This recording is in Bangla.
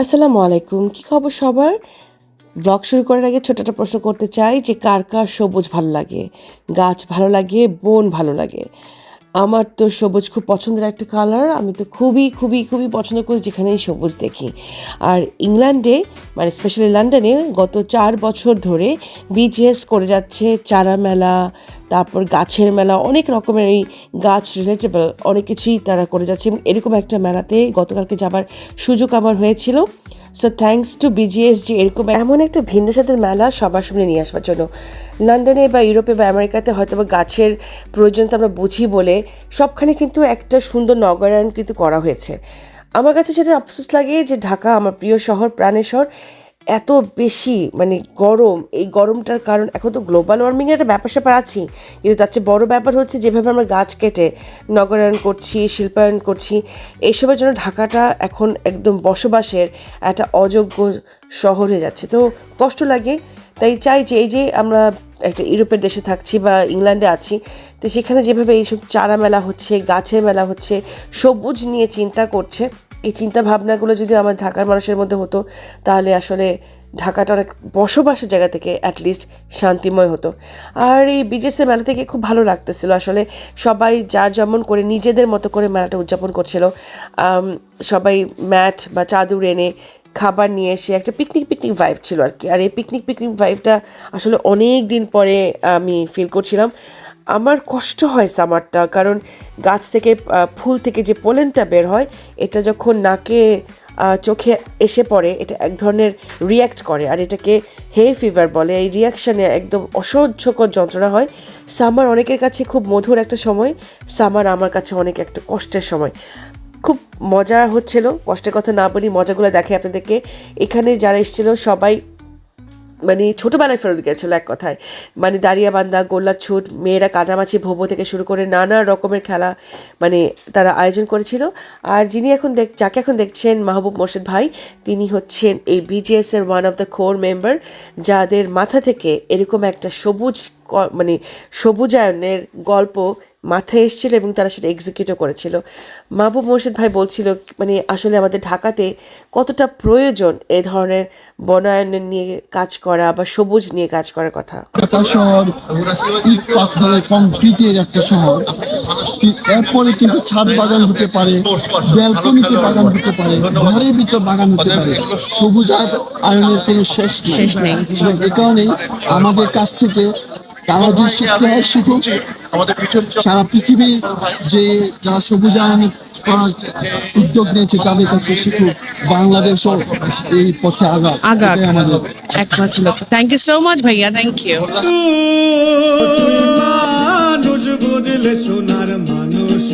আসসালামু আলাইকুম। কী খবর সবার? ব্লগ শুরু করার আগে ছোট একটা প্রশ্ন করতে চাই যে কার কার সবুজ ভালো লাগে? গাছ ভালো লাগে, বন ভালো লাগে? আমার তো সবুজ খুব পছন্দের একটা কালার আমি তো খুবই খুবই খুবই পছন্দ করি যেখানেই সবুজ দেখি। আর ইংল্যান্ডে মানে স্পেশালি লন্ডনে গত চার বছর ধরে বিজিএস করে যাচ্ছে চারা মেলা, তারপর গাছের মেলা, অনেক রকমের এই গাছ রিলেটেবল অনেক কিছুই তারা করে যাচ্ছে। এরকম একটা মেলাতে গতকালকে যাবার সুযোগ আমার হয়েছিল। সো থ্যাংকস টু বিজিএস যে এরকম এমন একটা ভিন্ন স্বাদের মেলা সবার সামনে নিয়ে আসবার জন্য। লন্ডনে বা ইউরোপে বা আমেরিকাতে হয়তো বা গাছের প্রয়োজনতা আমরা বুঝি বলে সবখানে কিন্তু একটা সুন্দর নগরায়ণ কিন্তু করা হয়েছে। আমার কাছে সেটা আফসোস লাগে যে ঢাকা আমার প্রিয় শহর, প্রাণের শহর। এত বেশি মানে গরম, এই গরমটার কারণ এখন তো গ্লোবাল ওয়ার্মিংয়ের একটা ব্যাপার স্যাপার আছেই। কিন্তু তার চেয়ে বড়ো ব্যাপার হচ্ছে যেভাবে আমরা গাছ কেটে নগরায়ণ করছি, শিল্পায়ন করছি এইসবের জন্য ঢাকাটা এখন একদম বসবাসের একটা অযোগ্য শহর হয়ে যাচ্ছে। তো কষ্ট লাগে, তাই চাই যে এই যে আমরা একটা ইউরোপের দেশে থাকছি বা ইংল্যান্ডে আছি, তো সেখানে যেভাবে এইসব চারা মেলা হচ্ছে, গাছের মেলা হচ্ছে, সবুজ নিয়ে চিন্তা করছে এই চিন্তা ভাবনাগুলো যদি আমার ঢাকার মানুষের মধ্যে হতো, তাহলে আসলে ঢাকাটা অনেক বসবাসের জায়গা থেকে অ্যাটলিস্ট শান্তিময় হতো। আর এই বিজেসের মেলা থেকে খুব ভালো লাগতেছিল আসলে। সবাই যার যেমন করে নিজেদের মতো করে মেলাটা উদযাপন করছিল। সবাই ম্যাট বা চাদর এনে খাবার নিয়ে এসে একটা পিকনিক পিকনিক ভাইভ ছিল আর কি। আর এই পিকনিক পিকনিক ভাইভটা আসলে অনেক দিন পরে আমি ফিল করছিলাম। আমার কষ্ট হয় সামারটা, কারণ গাছ থেকে ফুল থেকে যে পোলেনটা বের হয়, এটা যখন নাকে চোখে এসে পড়ে, এটা এক ধরনের রিয়্যাক্ট করে, আর এটাকে হে ফিভার বলে। এই রিয়াকশানে একদম অসহ্যকর যন্ত্রণা হয়। সামার অনেকের কাছে খুব মধুর একটা সময়, সামার আমার কাছে অনেক একটা কষ্টের সময়। খুব মজা হচ্ছিল, কষ্টের কথা না বলি মজাগুলো দেখে আপনাদেরকে। এখানে যারা এসেছিল সবাই মানে ছোটোবেলায় ফেরত গেছিল এক কথায়। মানে দাঁড়িয়া বান্দা গোল্লা ছুট মেয়েরা কাদামাছি, ভোবো থেকে শুরু করে নানা রকমের খেলা মানে তারা আয়োজন করেছিল। আর যিনি এখন দেখ, যাকে এখন দেখছেন মাহবুব মোর্শেদ ভাই, তিনি হচ্ছেন এই বিজিএস এর one of the core member যাদের মাথা থেকে এরকম একটা সবুজ মানে সবুজায়নের গল্প মাথায় এসেছিল এবং তারা সেটা এক্সিকিউটও করেছিল। মাহবুব মোর্শেদ ভাই বলছিল মানে আসলে আমাদের ঢাকাতে কতটা প্রয়োজন এ ধরনের বনায়নের নিয়ে কাজ করা বা সবুজ নিয়ে কাজ করার কথা? শহর ইট পাথরের কংক্রিটের একটা শহর। এরপরে কিন্তু ছাদ বাগান হতে পারে ব্যালকনিতে বাগান হতে পারে ঘরের ভিতর বাগান হতে পারে। সবুজ আয়- আয়নের কোনো শেষ নেই। এ কারণেই আমাদের কাছ থেকে তারা যে শিখতে শিখুক সারা পৃথিবী যে যারা সবুজায়ন করার উদ্যোগ নিয়েছে তাদের কাছে শিখুক বাংলাদেশও এই পথে আগা আগা আমাদের একমাত্র লক্ষ্য। থ্যাংক ইউ সো মাচ ভাইয়া থ্যাংক ইউ সোনার মানুষ